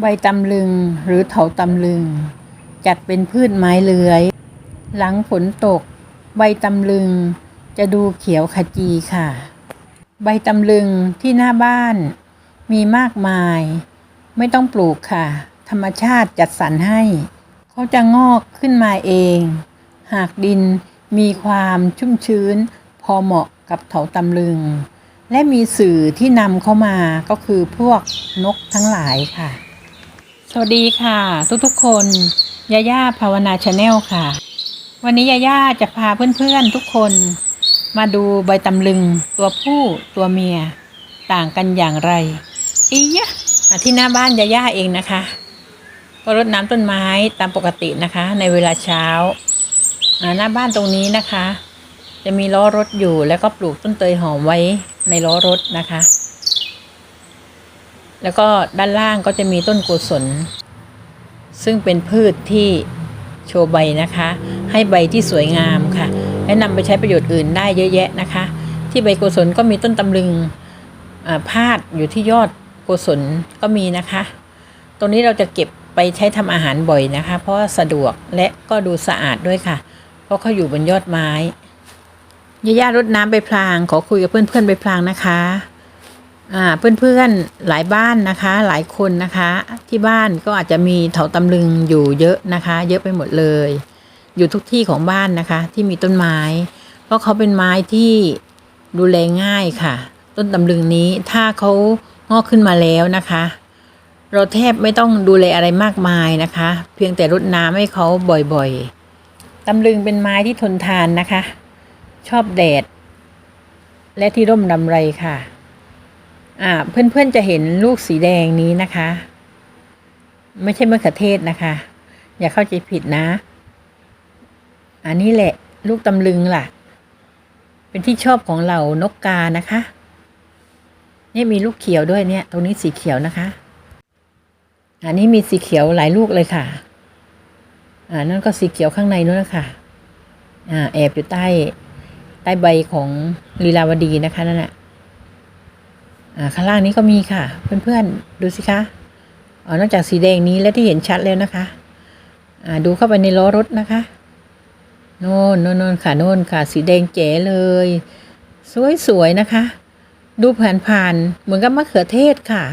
ใบตำลึงหรือเถาตำลึง จัดเป็นพืชไม้เลื้อย หลังฝนตก ใบตำลึง จะดูเขียวขจีค่ะ ใบตำลึงที่หน้าบ้าน มีมากมาย ไม่ต้องปลูกค่ะ ธรรมชาติจัดสรรให้ เขาจะงอกขึ้นมาเอง หากดินมีความชุ่มชื้น พอเหมาะกับเถาตำลึง และมีสื่อที่นำเข้ามาก็คือพวกนกทั้งหลายค่ะ สวัสดีค่ะ ทุกๆคนยาย่าภาวนาชาแนลค่ะ วันนี้ยาย่าจะพาเพื่อนๆทุกคนมาดูใบตำลึงตัวผู้ตัวเมีย ต่างกันอย่างไรอียะที่หน้าบ้านยาย่าเองนะคะ ก็รดน้ำต้นไม้ตามปกตินะคะ ในเวลาเช้าหน้าบ้านตรงนี้นะคะ จะมีล้อรถอยู่แล้วก็ปลูกต้นเตยหอมไว้ในล้อรถนะคะ แล้วก็ด้านล่างก็จะมีต้นโกศล ซึ่งเป็นพืชที่โชว์ใบนะคะ ให้ใบที่สวยงามค่ะ และนำไปใช้ประโยชน์อื่นได้เยอะแยะนะคะ ที่ใบโกศลก็มีต้นตำลึงอ่าพาดอยู่ที่ยอดโกศลก็มีนะคะ ตรงนี้เราจะเก็บไปใช้ทำอาหารบ่อยนะคะ เพราะสะดวกและก็ดูสะอาดด้วยค่ะ เพราะเขาอยู่บนยอดไม้ย่าย่ารดน้ำไปพลาง ขอคุยกับเพื่อนๆไปพลางนะคะ อ่าเพื่อนๆหลายบ้านนะคะ หลายคนนะคะ ที่บ้านก็อาจจะมีเถาตำลึงอยู่เยอะนะคะ เยอะไปหมดเลย อยู่ทุกที่ของบ้านนะคะ ที่มีต้นไม้ เพราะเขาเป็นไม้ที่ดูแลง่ายค่ะ ต้นตำลึงนี้ถ้าเขางอกขึ้นมาแล้วนะคะ เราแทบไม่ต้องดูแลอะไรมากมายนะคะ เพียงแต่รดน้ำให้เขาบ่อยๆตำลึงเป็นไม้ที่ทนทานนะคะ ชอบแดด และที่ร่มดำไรค่ะ อ่าเพื่อนๆจะเห็นลูกสีแดงนี้นะคะ ไม่ใช่มะเขือเทศนะคะ อย่าเข้าใจผิดนะ อันนี้แหละลูกตำลึงล่ะ เป็นที่ชอบของเหล่านกกานะคะนี่มีลูกเขียวด้วยเนี่ย ตรงนี้สีเขียวนะคะ อันนี้มีสีเขียวหลายลูกเลยค่ะ อ่านั่นก็สีเขียวข้างในนู้นนะคะอ่าแอบอยู่ใต้ใต้ใบของลีลาวดีนะคะนั่นแหละ ข้างล่างนี้ก็มีค่ะ เพื่อนๆ ดูสิคะอ๋อนอกจากสีแดงนี้และที่เห็นชัดแล้วนะคะอ่าดูเข้าไปในล้อรถนะคะโน่นโน่นโน่นค่ะโน่นค่ะ สีแดงเจ๋เลย สวยๆนะคะ ดูผ่านๆเหมือนกับมะเขือเทศค่ะ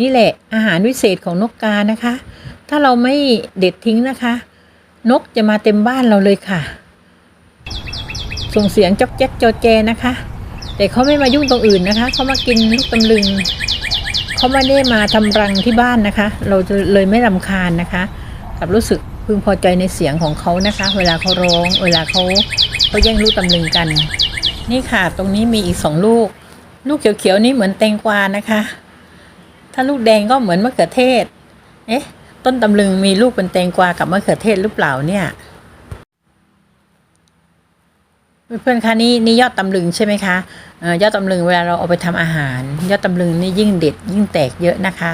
นี่แหละอาหารวิเศษของนกกานะคะ ถ้าเราไม่เด็ดทิ้งนะคะ นกจะมาเต็มบ้านเราเลยค่ะ ส่งเสียงจอกแจ๊กจอแจนะคะ แต่เขาไม่มายุ่งตรงอื่นนะคะเขามากินลูกตำลึงเขาไม่ได้มาทำรังที่บ้านนะคะ เราจะเลยไม่รำคาญนะคะกับรู้สึกพึงพอใจในเสียงของเขานะคะ เวลาเขาร้อง เวลาเขาเขาแย่งลูกตำลึงกัน นี่ค่ะ ตรงนี้มีอีกสองลูก ลูกเขียวๆนี่เหมือนแตงกวานะคะ ถ้าลูกแดงก็เหมือนมะเขือเทศ เอ๊ะ ต้นตำลึงมีลูกเป็นแตงกวากับมะเขือเทศหรือเปล่าเนี่ย เพื่อนๆคะนี่นี่ยอดตำลึงใช่ไหมคะออยอดตำลึงเวลาเราเอาไปทำอาหาร ยอดตำลึงนี่ยิ่งเด็ดยิ่งแตกเยอะนะคะ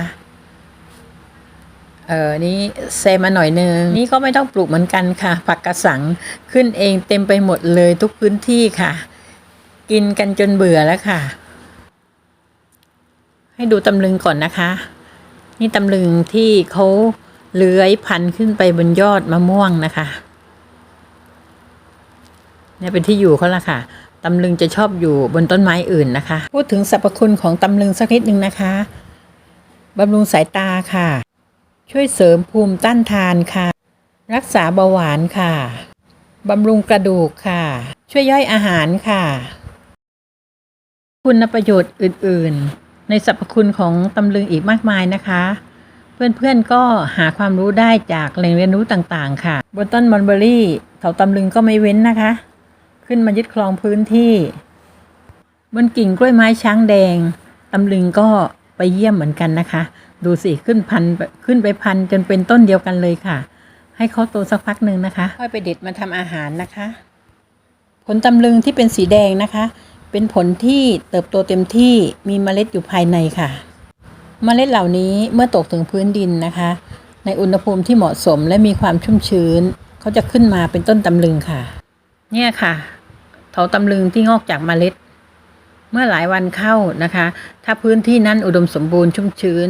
เออนี่เซมาหน่อยนึงนี่ก็ไม่ต้องปลูกเหมือนกันค่ะ ผักกระสังขึ้นเองเต็มไปหมดเลยทุกพื้นที่ค่ะ กินกันจนเบื่อแล้วค่ะ ให้ดูตำลึงก่อนนะคะ นี่ตำลึงที่เขาเลื้อยพันขึ้นไปบนยอดมะม่วงนะคะ เนี่ยเป็นที่อยู่เขาละค่ะตำลึงจะชอบอยู่บนต้นไม้อื่นนะคะ พูดถึงสรรพคุณของตำลึงสักนิดหนึ่งนะคะบำรุงสายตาค่ะ ช่วยเสริมภูมิต้านทานค่ะ รักษาเบาหวานค่ะบำรุงกระดูกค่ะ ช่วยย่อยอาหารค่ะ คุณประโยชน์อื่น ๆ ในสรรพคุณของตำลึงอีกมากมายนะคะ เพื่อนๆก็หาความรู้ได้จากแหล่งเรียนรู้ต่างๆ ค่ะ บนต้นมอนเบอรี่เถาตำลึงก็ไม่เว้นนะคะ ขึ้นมายึดครองพื้นที่ บนกิ่งกล้วยไม้ช้างแดงตำลึงก็ไปเยี่ยมเหมือนกันนะคะ ดูสิขึ้นพันขึ้นไปพันจนเป็นต้นเดียวกันเลยค่ะ ให้เขาโตสักพักหนึ่งนะคะ ค่อยไปเด็ดมาทำอาหารนะคะ ผลตำลึงที่เป็นสีแดงนะคะ เป็นผลที่เติบโตเต็มที่มีเมล็ดอยู่ภายในค่ะ เมล็ดเหล่านี้เมื่อตกถึงพื้นดินนะคะ ในอุณหภูมิที่เหมาะสมและมีความชุ่มชื้น เขาจะขึ้นมาเป็นต้นตำลึงค่ะ เนี่ยค่ะเถาตำลึงที่งอกจากเมล็ด เมื่อหลายวันเข้านะคะ ถ้าพื้นที่นั้นอุดมสมบูรณ์ชุ่มชื้น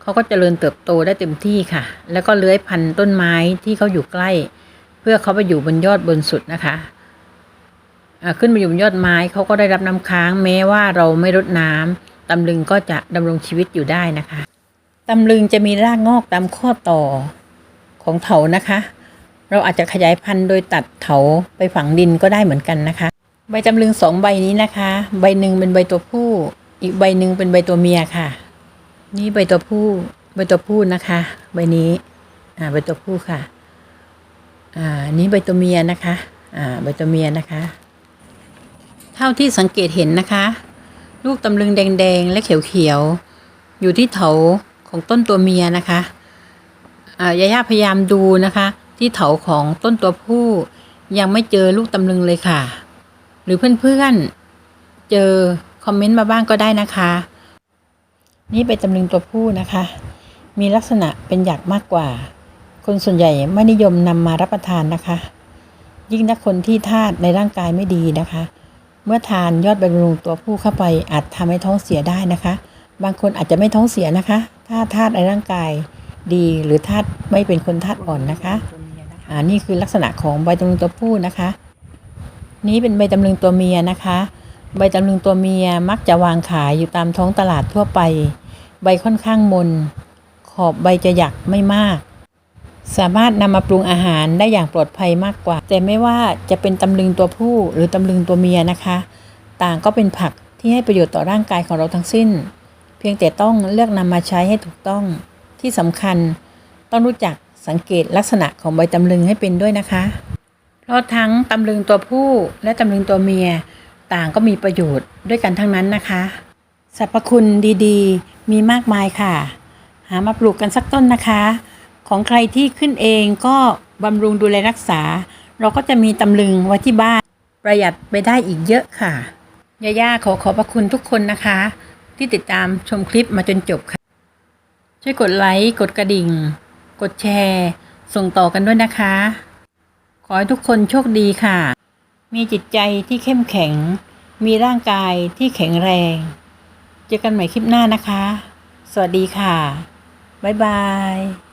เขาก็จเจริญเติบโตได้เต็มที่ค่ะ แล้วก็เลื้อยพันธุ์ต้นไม้ที่เขาอยู่ใกล้ เพื่อเขาไปอยู่บนยอดบนสุดนะคะขึ้นมาอยู่บนยอดไม้เขาก็ได้รับน้ำค้าง แม้ว่าเราไม่รดน้ำตำลึงก็จะดำรงชีวิตอยู่ได้นะคะตำลึงจะมีรากงอกตามข้อต่อของเถานะคะ เราอาจจะขยายพันธุ์โดยตัดเถาไปฝังดินก็ได้เหมือนกันนะคะ ใบตำลึงสองใบนี้นะคะ ใบหนึ่งเป็นใบตัวผู้ อีกใบหนึ่งเป็นใบตัวเมียค่ะ นี่ใบตัวผู้ ใบตัวผู้นะคะ ใบนี้ อ่า ใบตัวผู้ค่ะ อ่า นี่ใบตัวเมียนะคะ อ่า ใบตัวเมียนะคะ เท่าที่สังเกตเห็นนะคะ ลูกตำลึงแดงๆ และเขียวๆ อยู่ที่เถาของต้นตัวเมียนะคะ อ่ายาย่าพยายามดูนะคะ ที่เถาของต้นตัวผู้ยังไม่เจอลูกตำลึงเลยค่ะ หรือเพื่อนๆ เจอคอมเมนต์มาบ้างก็ได้นะคะ นี่เป็นตำลึงตัวผู้นะคะ มีลักษณะเป็นหยักมากกว่า คนส่วนใหญ่ไม่นิยมนำมารับประทานนะคะ ยิ่งถ้าคนที่ธาตุในร่างกายไม่ดีนะคะ เมื่อทานยอดใบำรุงตัวผู้เข้าไปอาจทำให้ท้องเสียได้นะคะ บางคนอาจจะไม่ท้องเสียนะคะ ถ้าธาตุในร่างกายดีหรือธาตุไม่เป็นคนธาตุอ่อนนะคะ อ่านี่คือลักษณะของใบตำลึงตัวผู้นะคะ นี้เป็นใบตำลึงตัวเมียนะคะ ใบตำลึงตัวเมียมักจะวางขายอยู่ตามท้องตลาดทั่วไป ใบค่อนข้างมน ขอบใบจะหยักไม่มาก สามารถนำมาปรุงอาหารได้อย่างปลอดภัยมากกว่า แต่ไม่ว่าจะเป็นตำลึงตัวผู้หรือตำลึงตัวเมียนะคะ ต่างก็เป็นผักที่ให้ประโยชน์ต่อร่างกายของเราทั้งสิ้น เพียงแต่ต้องเลือกนำมาใช้ให้ถูกต้องที่สำคัญต้องรู้จัก สังเกตลักษณะของใบตำลึงให้เป็นด้วยนะคะ เพราะทั้งตำลึงตัวผู้และตำลึงตัวเมียต่างก็มีประโยชน์ด้วยกันทั้งนั้นนะคะสรรพคุณดีๆ มีมากมายค่ะ หามาปลูกกันสักต้นนะคะ ของใครที่ขึ้นเองก็บำรุงดูแลรักษา เราก็จะมีตำลึงไว้ที่บ้าน ประหยัดไปได้อีกเยอะค่ะย่าย่าขอขอบพระคุณทุกคนนะคะ ที่ติดตามชมคลิปมาจนจบค่ะ ช่วยกดไลค์ กดกระดิ่ง ดแชร์ ส่งต่อกันด้วยนะคะ ขอให้ทุกคนโชคดีค่ะ มีจิตใจที่เข้มแข็ง มีร่างกายที่แข็งแรง เจอกันใหม่คลิปหน้านะคะ สวัสดีค่ะ บ๊ายบาย